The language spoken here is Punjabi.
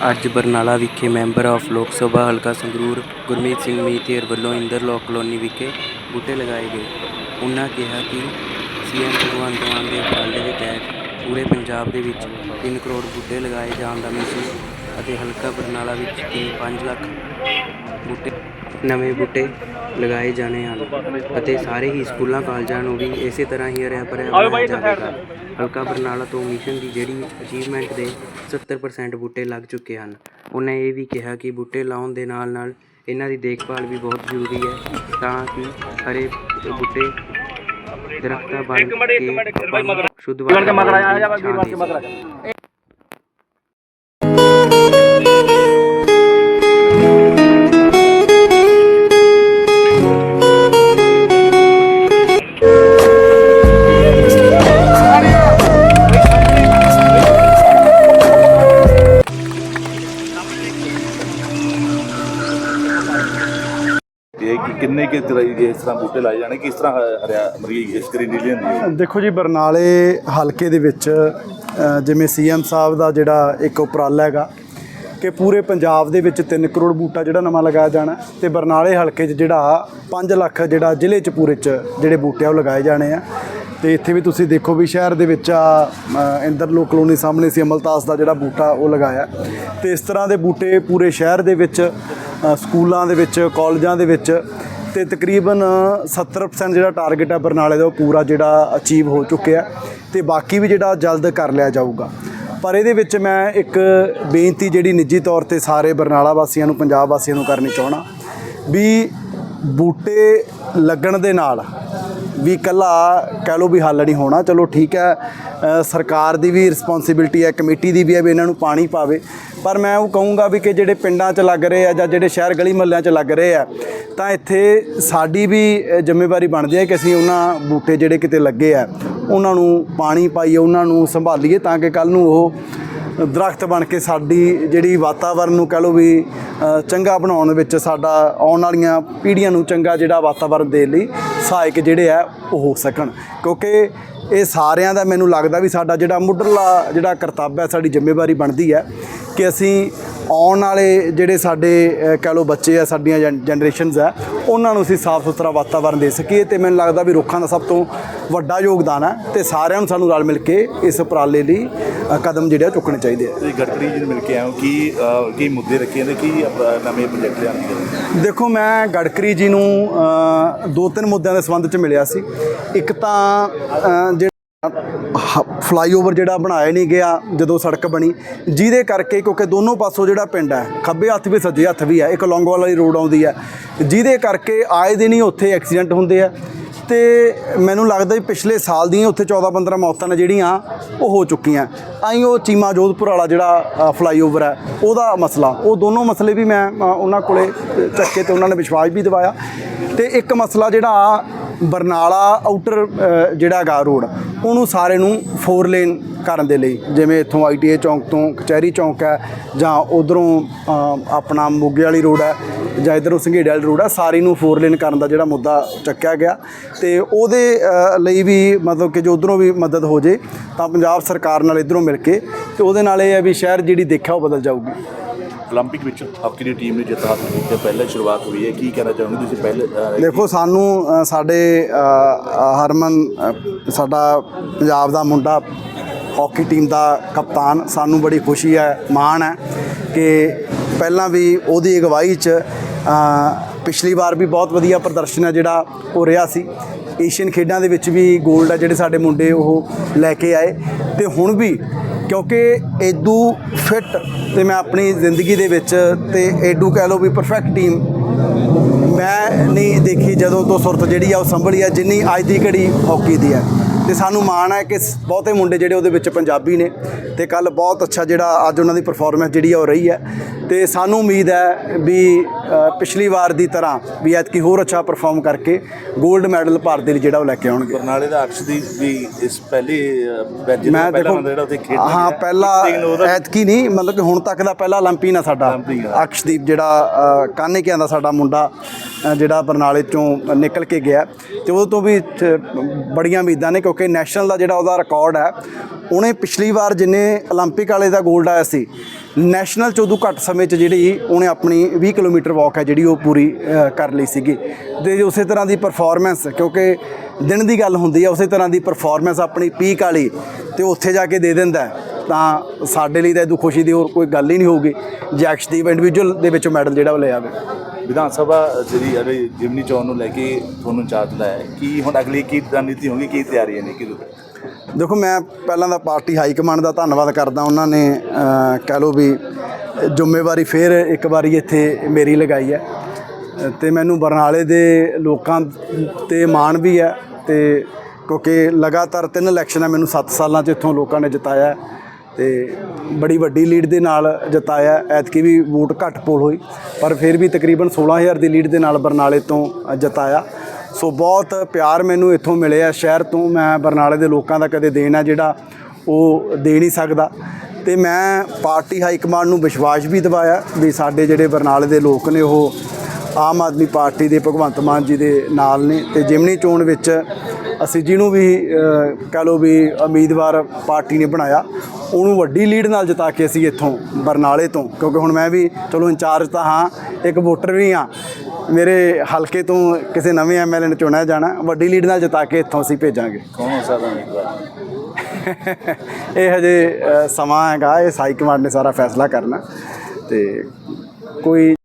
ਅੱਜ ਬਰਨਾਲਾ ਵਿਖੇ ਮੈਂਬਰ ਆਫ ਲੋਕ ਸਭਾ ਹਲਕਾ ਸੰਗਰੂਰ ਗੁਰਮੀਤ ਸਿੰਘ ਮੀਤੇਰ ਵੱਲੋਂ ਇੰਦਰਲੋਕ ਕਲੋਨੀ ਵਿਖੇ ਬੂਟੇ ਲਗਾਏ ਗਏ। ਉਹਨਾਂ ਕਿਹਾ ਕਿ ਸੀਐਮ ਭਗਵੰਤ ਮਾਨ ਦੇ ਉਪਰਾਲੇ ਦੇ ਤਹਿਤ ਪੂਰੇ ਪੰਜਾਬ ਦੇ ਵਿੱਚ 3 ਕਰੋੜ ਬੂਟੇ ਲਗਾਏ ਜਾਣ ਦਾ ਮਿਸ਼ਨ ਅਤੇ ਹਲਕਾ ਬਰਨਾਲਾ ਵਿੱਚ 5 ਲੱਖ ਬੂਟੇ ਨਵੇਂ ਬੂਟੇ ਲਗਾਏ ਜਾਣੇ ਹਨ ਅਤੇ ਸਾਰੇ ਹੀ ਸਕੂਲਾਂ ਕਾਲਜਾਂ ਨੂੰ ਵੀ ਇਸੇ ਤਰ੍ਹਾਂ ਹੀ ਹਰਿਆ ਭਰਿਆ ਬਣਾਇਆ ਜਾਵੇਗਾ। ਹਲਕਾ ਬਰਨਾਲਾ ਤੋਂ ਮਿਸ਼ਨ ਦੀ ਜਿਹੜੀ ਅਚੀਵਮੈਂਟ ਦੇ 70% ਬੂਟੇ ਲੱਗ ਚੁੱਕੇ ਹਨ। ਉਹਨੇ ਇਹ ਵੀ ਕਿਹਾ ਕਿ ਬੂਟੇ ਲਾਉਣ ਦੇ ਨਾਲ ਨਾਲ ਇਹਨਾਂ ਦੀ ਦੇਖਭਾਲ ਵੀ ਬਹੁਤ ਜ਼ਰੂਰੀ ਹੈ ਤਾਂ ਕਿ ਹਰੇ ਬੂਟੇ ਦਰਖਤਾਂ ਬਣ ਕੇ ਸ਼ੁੱਧ ਵਾਤਾਵਰਨ ਦੀ ਕਿ ਕਿੰਨੇ ਕਿ ਤਰ੍ਹਾਂ ਦੇ ਇਸ ਤਰ੍ਹਾਂ ਬੂਟੇ ਲਾਏ ਜਾਣੇ ਕਿਸ ਤਰ੍ਹਾਂ ਹਰਿਆ ਮਰੀ ਇਸ ਗ੍ਰੀਨਰੀ ਲਿਆਂਦੀ ਹੈ ਦੇਖੋ ਜੀ ਬਰਨਾਲੇ ਹਲਕੇ ਦੇ ਵਿੱਚ ਅ, ਜਿਵੇਂ ਸੀਐਮ ਸਾਹਿਬ ਦਾ ਜਿਹੜਾ ਇੱਕ ਉਪਰਾਲਾ ਹੈਗਾ ਕਿ ਪੂਰੇ ਪੰਜਾਬ ਦੇ ਵਿੱਚ 3 ਕਰੋੜ ਬੂਟਾ ਜਿਹੜਾ ਨਵਾਂ ਲਗਾਇਆ ਜਾਣਾ ਤੇ ਬਰਨਾਲੇ ਹਲਕੇ 'ਚ ਜਿਹੜਾ 5 ਲੱਖ ਜਿਹੜਾ ਜ਼ਿਲ੍ਹੇ 'ਚ ਪੂਰੇ 'ਚ ਜਿਹੜੇ ਬੂਟੇ ਆ ਉਹ ਲਗਾਏ ਜਾਣੇ ਆ। ਤੇ ਇੱਥੇ ਵੀ ਤੁਸੀਂ ਦੇਖੋ ਵੀ ਸ਼ਹਿਰ ਦੇ ਵਿੱਚ ਆ ਅ, ਇੰਦਰਲੋਕ ਕਲੋਨੀ ਸਾਹਮਣੇ ਸੀ ਅਮਲਤਾਸ ਦਾ ਜਿਹੜਾ ਬੂਟਾ ਉਹ ਲਗਾਇਆ। ਤੇ ਇਸ ਤਰ੍ਹਾਂ ਦੇ ਬੂਟੇ ਪੂਰੇ ਸ਼ਹਿਰ ਦੇ ਵਿੱਚ ਸਕੂਲਾਂ ਦੇ ਵਿੱਚ ਕਾਲਜਾਂ ਦੇ ਵਿੱਚ ਤੇ ਤਕਰੀਬਨ 70% ਜਿਹੜਾ ਟਾਰਗੇਟ ਹੈ ਬਰਨਾਲੇ ਦਾ ਉਹ ਪੂਰਾ ਜਿਹੜਾ ਅਚੀਵ ਹੋ ਚੁੱਕਿਆ ਤੇ ਬਾਕੀ ਵੀ ਜਿਹੜਾ ਜਲਦ ਕਰ ਲਿਆ ਜਾਊਗਾ। ਪਰ ਇਹਦੇ ਵਿੱਚ ਮੈਂ ਇੱਕ ਬੇਨਤੀ ਜਿਹੜੀ ਨਿੱਜੀ ਤੌਰ ਤੇ ਸਾਰੇ ਬਰਨਾਲਾ ਵਾਸੀਆਂ ਨੂੰ ਪੰਜਾਬ ਵਾਸੀਆਂ ਨੂੰ ਕਰਨੀ ਚਾਹਣਾ ਵੀ ਬੂਟੇ ਲੱਗਣ ਦੇ ਨਾਲ ਵੀ ਇਕੱਲਾ ਕਹਿ ਲਓ ਵੀ ਹੱਲ ਨਹੀਂ ਹੋਣਾ। ਚਲੋ ਠੀਕ ਹੈ ਸਰਕਾਰ ਦੀ ਵੀ ਰਿਸਪੌਂਸਿਬਿਲਟੀ ਹੈ, ਕਮੇਟੀ ਦੀ ਵੀ ਹੈ ਵੀ ਇਹਨਾਂ ਨੂੰ ਪਾਣੀ ਪਾਵੇ। ਪਰ ਮੈਂ ਉਹ ਕਹੂੰਗਾ ਵੀ ਕਿ ਜਿਹੜੇ ਪਿੰਡਾਂ 'ਚ ਲੱਗ ਰਹੇ ਆ ਜਾਂ ਜਿਹੜੇ ਸ਼ਹਿਰ ਗਲੀ ਮਹੱਲਿਆਂ 'ਚ ਲੱਗ ਰਹੇ ਆ, ਤਾਂ ਇੱਥੇ ਸਾਡੀ ਵੀ ਜ਼ਿੰਮੇਵਾਰੀ ਬਣਦੀ ਹੈ ਕਿ ਅਸੀਂ ਉਹਨਾਂ ਬੂਟੇ ਜਿਹੜੇ ਕਿਤੇ ਲੱਗੇ ਆ, ਉਹਨਾਂ ਨੂੰ ਪਾਣੀ ਪਾਈਏ, ਉਹਨਾਂ ਨੂੰ ਸੰਭਾਲੀਏ ਤਾਂ ਕਿ ਕੱਲ ਨੂੰ ਉਹ ਦਰਖਤ ਬਣ ਕੇ ਸਾਡੀ ਜਿਹੜੀ ਵਾਤਾਵਰਨ ਨੂੰ ਕਹ ਲਓ ਵੀ ਚੰਗਾ ਬਣਾਉਣ ਵਿੱਚ ਸਾਡਾ ਆਉਣ ਵਾਲੀਆਂ ਪੀੜ੍ਹੀਆਂ ਨੂੰ ਚੰਗਾ ਜਿਹੜਾ ਵਾਤਾਵਰਨ ਦੇਣ ਲਈ ਸਹਾਇਕ ਜਿਹੜੇ ਆ ਉਹ ਹੋ ਸਕਣ। ਕਿਉਂਕਿ ਇਹ ਸਾਰਿਆਂ ਦਾ ਮੈਨੂੰ ਲੱਗਦਾ ਵੀ ਸਾਡਾ ਜਿਹੜਾ ਮੁੱਢਲਾ ਜਿਹੜਾ ਕਰਤੱਵ ਹੈ ਸਾਡੀ ਜ਼ਿੰਮੇਵਾਰੀ ਬਣਦੀ ਹੈ ਕਿ ਅਸੀਂ ਆਉਣ ਵਾਲੇ ਜਿਹੜੇ ਸਾਡੇ ਅ, ਕਹਿ ਲਓ ਬੱਚੇ ਆ ਸਾਡੀਆਂ ਜਨਰੇਸ਼ਨਸ ਆ ਉਹਨਾਂ ਨੂੰ ਅਸੀਂ ਸਾਫ਼ ਸੁਥਰਾ ਵਾਤਾਵਰਨ ਦੇ ਸਕੀਏ ਤੇ ਮੈਨੂੰ ਲੱਗਦਾ ਵੀ ਰੁੱਖਾਂ ਦਾ ਸਭ ਤੋਂ ਵੱਡਾ ਯੋਗਦਾਨ ਹੈ ਤੇ ਸਾਰਿਆਂ ਨੂੰ ਸਾਨੂੰ ਰਲ ਮਿਲ ਕੇ ਇਸ ਉਪਰਾਲੇ ਲਈ ਅ, ਕਦਮ ਜਿਹੜੇ ਆ ਚੁੱਕਣੇ ਚਾਹੀਦੇ ਆ। ਤੁਸੀਂ ਗਡਕਰੀ ਜੀ ਨੂੰ ਮਿਲ ਕੇ ਆਏ ਹੋ ਕੀ ਕੀ ਮੁੱਦੇ ਰੱਖੇ ਨੇ ਕੀ ਨਵੇਂ ਪ੍ਰੋਜੈਕਟ ਲਿਆਂਦੇ ਨੇ ਦੇਖੋ ਮੈਂ ਗਡਕਰੀ ਜੀ ਨੂੰ ਅ, ਦੋ ਤਿੰਨ ਮੁੱਦਿਆਂ ਦੇ ਸੰਬੰਧ ਚ ਮਿਲਿਆ ਸੀ। ਇੱਕ ਤਾਂ ਅ, ਜਿਹੜਾ ਫਲਾਈਓਵਰ ਜਿਹੜਾ ਬਣਾਇਆ ਨਹੀਂ ਗਿਆ ਜਦੋਂ ਸੜਕ ਬਣੀ ਜਿਹਦੇ ਕਰਕੇ ਕਿਉਂਕਿ ਦੋਨੋਂ ਪਾਸੋਂ ਜਿਹੜਾ ਪਿੰਡ ਹੈ ਖੱਬੇ ਹੱਥ ਵੀ ਸੱਜੇ ਹੱਥ ਵੀ ਹੈ ਇੱਕ ਲੌਂਗੋਵਾਲ ਵਾਲੀ ਰੋਡ ਆਉਂਦੀ ਹੈ ਜਿਹਦੇ ਕਰਕੇ ਆਏ ਦਿਨ ਹੀ ਉੱਥੇ ਐਕਸੀਡੈਂਟ ਹੁੰਦੇ ਆ। ਤੇ ਮੈਨੂੰ ਲੱਗਦਾ ਵੀ ਪਿਛਲੇ ਸਾਲ ਦੀਆਂ ਉੱਥੇ 14 15 ਮੌਤਾਂ ਨੇ ਜਿਹੜੀਆਂ, ਉਹ ਹੋ ਚੁੱਕੀਆਂ। ਆਈ ਉਹ ਚੀਮਾ ਜੋਧਪੁਰ ਵਾਲਾ ਜਿਹੜਾ ਫਲਾਈਓਵਰ ਹੈ, ਉਹਦਾ ਮਸਲਾ। ਉਹ ਦੋਨੋਂ ਮਸਲੇ ਵੀ ਮੈਂ ਉਹਨਾਂ ਕੋਲੇ ਚੱਕੇ ਤੇ ਉਹਨਾਂ ਨੇ ਵਿਸ਼ਵਾਸ ਵੀ ਦਿਵਾਇਆ। ਤੇ ਇੱਕ ਮਸਲਾ ਜਿਹੜਾ ਬਰਨਾਲਾ ਆਊਟਰ ਜਿਹੜਾ ਹੈਗਾ ਰੋਡ ਉਹਨੂੰ ਸਾਰੇ ਨੂੰ 4 ਲੇਨ ਕਰਨ ਦੇ ਲਈ। ਜਿਵੇਂ ਇੱਥੋਂ ਆਈਟੀਏ ਚੌਂਕ ਤੋਂ ਕਚਹਿਰੀ ਚੌਂਕ ਹੈ, ਜਾਂ ਉਧਰੋਂ ਆਪਣਾ ਮੋਗੇ ਵਾਲੀ ਰੋਡ ਹੈ ਜਾਂ ਇਧਰੋਂ ਸੰਘੇੜੇ ਵਾਲੀ ਰੋਡ ਹੈ ਸਾਰੀ ਨੂੰ 4 ਲੇਨ ਕਰਨ ਦਾ ਜਿਹੜਾ ਮੁੱਦਾ ਚੱਕਿਆ ਗਿਆ ਤੇ ਉਹਦੇ ਅ, ਲਈ ਵੀ ਮਤਲਬ ਕਿ ਜੋ ਉਧਰੋਂ ਵੀ ਮਦਦ ਹੋ ਜੇ ਤਾਂ ਪੰਜਾਬ ਸਰਕਾਰ ਨਾਲ ਇਧਰੋਂ ਮਿਲ ਕੇ ਤੇ ਉਹਦੇ ਨਾਲ ਇਹ ਹੈ ਵੀ ਸ਼ਹਿਰ ਜਿਹੜੀ ਦੇਖਿਆ ਉਹ ਬਦਲ ਜਾਊਗੀ 올림픽 ਵਿੱਚ ਹਾਕੀ ਦੀ ਟੀਮ ਨੇ ਜਿੱਤ ਹਾਸਲ ਕੀਤੀ ਹੈ ਪਹਿਲਾਂ ਸ਼ੁਰੂਆਤ ਹੋਈ ਹੈ ਕੀ ਕਹਿਣਾ ਚਾਹੋਗੇ ਤੁਸੀਂ ਪਹਿਲੇ ਅ, ਦੇਖੋ ਸਾਨੂੰ ਅ, ਸਾਡੇ ਅ, ਅ, ਹਰਮਨ ਅ, ਸਾਡਾ ਪੰਜਾਬ ਦਾ ਮੁੰਡਾ ਹਾਕੀ ਟੀਮ ਦਾ ਕਪਤਾਨ ਸਾਨੂੰ ਬੜੀ ਖੁਸ਼ੀ ਹੈ ਮਾਣ ਹੈ ਕਿ ਪਹਿਲਾਂ ਵੀ ਉਹਦੀ ਅਗਵਾਈ 'ਚ ਪਿਛਲੀ ਵਾਰ ਵੀ ਬਹੁਤ ਵਧੀਆ ਪ੍ਰਦਰਸ਼ਨ ਹੈ ਜਿਹੜਾ ਉਹ ਰਿਹਾ ਸੀ। ਏਸ਼ੀਅਨ ਖੇਡਾਂ ਦੇ ਵਿੱਚ ਵੀ 골ਡ ਆ ਜਿਹੜੇ ਸਾਡੇ ਮੁੰਡੇ ਉਹ ਲੈ ਕੇ ਆਏ। ਤੇ ਹੁਣ ਵੀ ਕਿਉਂਕਿ ਏਦੂ ਫਿੱਟ ਤੇ ਮੈਂ ਆਪਣੀ ਜ਼ਿੰਦਗੀ ਦੇ ਵਿੱਚ ਤੇ ਏਡੂ ਕਹਿ ਲਓ ਵੀ ਪਰਫੈਕਟ ਟੀਮ ਮੈਂ ਨਹੀਂ ਦੇਖੀ ਜਦੋਂ ਤੋਂ ਸੁਰਤ ਜਿਹੜੀ ਆ ਉਹ ਸੰਭਲੀ ਆ, ਜਿੰਨੀ ਅੱਜ ਦੀ ਘੜੀ ਹਾਕੀ ਦੀ ਹੈ ਤੇ ਸਾਨੂੰ ਮਾਣ ਹੈ ਕਿ ਬਹੁਤੇ ਮੁੰਡੇ ਜਿਹੜੇ ਉਹਦੇ ਵਿੱਚ ਪੰਜਾਬੀ ਨੇ ਤੇ ਕੱਲ ਬਹੁਤ ਅੱਛਾ ਜਿਹੜਾ ਅੱਜ ਉਹਨਾਂ ਦੀ ਪਰਫਾਰਮੈਂਸ ਜਿਹੜੀ ਆ ਉਹ ਰਹੀ ਹੈ। ਤੇ ਸਾਨੂੰ ਉਮੀਦ ਹੈ ਵੀ ਪਿਛਲੀ ਵਾਰ ਦੀ ਤਰ੍ਹਾਂ ਵੀ ਐਤਕੀ ਹੋਰ ਅੱਛਾ ਪਰਫਾਰਮ ਕਰਕੇ 골ਡ ਮੈਡਲ ਭਾਰਤ ਦੇ ਲਈ ਜਿਹੜਾ ਉਹ ਲੈ ਕੇ ਆਉਣਗੇ। ਬਰਨਾਲੇ ਦਾ ਅਕਸ਼ਦੀਪ ਵੀ ਇਸ ਪਹਿਲੇ ਬੈਚ ਦਾ ਪਹਿਲਾ ਜਿਹੜਾ ਉੱਥੇ ਖੇਡ ਹਾਂ ਪਹਿਲਾ ਐਤਕੀ ਨਹੀਂ ਮਤਲਬ ਕਿ ਹੁਣ ਤੱਕ ਦਾ ਪਹਿਲਾ 올림픽 ਆ। ਸਾਡਾ ਅਕਸ਼ਦੀਪ ਜਿਹੜਾ ਕਾਨੇਕਿਆਂ ਦਾ ਸਾਡਾ ਮੁੰਡਾ ਜਿਹੜਾ ਬਰਨਾਲੇ ਚੋਂ ਨਿਕਲ ਕੇ ਗਿਆ। ਤੇ ਉਹ ਤੋਂ ਵੀ ਬੜੀਆਂ ਉਮੀਦਾਂ ਨੇ ਕਿਉਂਕਿ ਕਿ ਨੈਸ਼ਨਲ ਦਾ ਜਿਹੜਾ ਉਹਦਾ ਰਿਕਾਰਡ ਹੈ, ਉਹਨੇ ਪਿਛਲੀ ਵਾਰ ਜਿੰਨੇ 올림픽 ਵਾਲੇ ਦਾ ਗੋਲਡ ਆਇਆ ਸੀ, ਨੈਸ਼ਨਲ ਚ ਉਦੋਂ ਘੱਟ ਸਮੇਂ ਚ ਜਿਹੜੀ ਉਹਨੇ ਆਪਣੀ 20 ਕਿਲੋਮੀਟਰ ਵਾਕ ਹੈ ਜਿਹੜੀ ਉਹ ਪੂਰੀ ਕਰ ਲਈ ਸੀਗੀ। ਤੇ ਉਸੇ ਤਰ੍ਹਾਂ ਦੀ ਪਰਫਾਰਮੈਂਸ ਕਿਉਂਕਿ ਦਿਨ ਦੀ ਗੱਲ ਹੁੰਦੀ ਹੈ ਉਸੇ ਤਰ੍ਹਾਂ ਦੀ ਪਰਫਾਰਮੈਂਸ ਆਪਣੀ ਪੀਕ ਵਾਲੀ ਤੇ ਉੱਥੇ ਜਾ ਕੇ ਦੇ ਦਿੰਦਾ ਤਾਂ ਸਾਡੇ ਲਈ ਤਾਂ ਇਹ ਖੁਸ਼ੀ ਦੀ ਹੋਰ ਕੋਈ ਗੱਲ ਹੀ ਨਹੀਂ ਹੋਊਗੀ। ਜੈਕਸ਼ ਦੀ ਇੰਡੀਵਿਜੂਅਲ ਦੇ ਵਿੱਚੋਂ ਮੈਡਲ ਜਿਹੜਾ ਉਹ ਲੈ ਆਵੇ। ਵਿਧਾਨ ਸਭਾ ਜਿਹੜੀ ਅਰੇ ਜਿਮਨੀ ਚੋਣ ਨੂੰ ਲੈ ਕੇ ਤੁਹਾਨੂੰ ਚਾਰਜ ਲਾਇਆ ਹੈ। ਕੀ ਹੁਣ ਅਗਲੀ ਕੀ ਰਣਨੀਤੀ ਹੋਗੀ ਕੀ ਤਿਆਰੀਆਂ ਨੇ ਕੀ ਦੇਖੋ ਮੈਂ ਪਹਿਲਾਂ ਤਾਂ ਪਾਰਟੀ ਹਾਈ ਕਮਾਂਡ ਦਾ ਧੰਨਵਾਦ ਕਰਦਾ ਉਹਨਾਂ ਨੇ ਕਹਿ ਲਓ ਵੀ ਜ਼ਿੰਮੇਵਾਰੀ ਫੇਰ ਇੱਕ ਵਾਰੀ ਇੱਥੇ ਮੇਰੀ ਲਗਾਈ ਹੈ ਅ, ਤੇ ਮੈਨੂੰ ਬਰਨਾਲੇ ਦੇ ਲੋਕਾਂ ਤੇ ਮਾਣ ਵੀ ਹੈ ਤੇ ਕਿਉਂਕਿ ਲਗਾਤਾਰ ਤਿੰਨ ਇਲੈਕਸ਼ਨਾਂ ਮੈਨੂੰ 7 ਸਾਲਾਂ 'ਚ ਇੱਥੋਂ ਲੋਕਾਂ ਨੇ ਜਿਤਾਇਆ ਤੇ ਬੜੀ ਵੱਡੀ ਲੀਡ ਦੇ ਨਾਲ ਜਿਤਾਇਆ ਐਤਕੀ ਵੀ ਵੋਟ ਘੱਟ ਪੋਲ ਹੋਈ ਪਰ ਫਿਰ ਵੀ ਤਕਰੀਬਨ 16000 ਦੀ ਲੀਡ ਦੇ ਨਾਲ ਬਰਨਾਲੇ ਤੋਂ ਅ, ਜਿਤਾਇਆ। ਸੋ ਬਹੁਤ ਪਿਆਰ ਮੈਨੂੰ ਇੱਥੋਂ ਮਿਲਿਆ ਸ਼ਹਿਰ ਤੋਂ ਮੈਂ ਬਰਨਾਲੇ ਦੇ ਲੋਕਾਂ ਦਾ ਕਦੇ ਦੇਣ ਦੇਣਾ ਜਿਹੜਾ ਉਹ ਦੇ ਨਹੀਂ ਸਕਦਾ। ਤੇ ਮੈਂ ਪਾਰਟੀ ਹਾਈ ਕਮਾਂਡ ਨੂੰ ਵਿਸ਼ਵਾਸ ਵੀ ਦਿਵਾਇਆ ਵੀ ਸਾਡੇ ਜਿਹੜੇ ਬਰਨਾਲੇ ਦੇ ਲੋਕ ਨੇ ਉਹ ਆਮ ਆਦਮੀ ਪਾਰਟੀ ਦੇ ਭਗਵੰਤ ਮਾਨ ਜੀ ਦੇ ਨਾਲ ਨੇ ਤੇ ਜਿਮਨੀ ਚੋਣ ਵਿੱਚ ਅਸੀਂ ਜਿਹਨੂੰ ਵੀ ਕਹਿ ਲਓ ਵੀ ਉਮੀਦਵਾਰ ਪਾਰਟੀ ਨੇ ਬਣਾਇਆ ਉਹਨੂੰ ਵੱਡੀ ਲੀਡ ਨਾਲ ਜਿਤਾ ਕੇ ਅਸੀਂ ਇੱਥੋਂ ਬਰਨਾਲੇ ਤੋਂ ਕਿਉਂਕਿ ਹੁਣ ਮੈਂ ਵੀ ਚਲੋ ਇੰਚਾਰਜ ਤਾਂ ਹਾਂ ਇੱਕ ਵੋਟਰ ਵੀ ਹਾਂ ਮੇਰੇ ਹਲਕੇ ਤੋਂ ਕਿਸੇ ਨਵੇਂ ਐਮਐਲਏ ਨੂੰ ਚੁਣਿਆ ਜਾਣਾ ਵੱਡੀ ਲੀਡ ਨਾਲ ਜਿਤਾ ਕੇ ਇੱਥੋਂ ਅਸੀਂ ਭੇਜਾਂਗੇ। ਕੌਣ ਹੋ ਸਕਦਾ ਉਮੀਦਵਾਰ? ਇਹ ਹਜੇ ਸਮਾਂ ਹੈਗਾ ਇਹ ਹਾਈ ਕਮਾਂਡ ਨੇ ਸਾਰਾ ਫੈਸਲਾ ਕਰਨਾ ਤੇ ਕੋਈ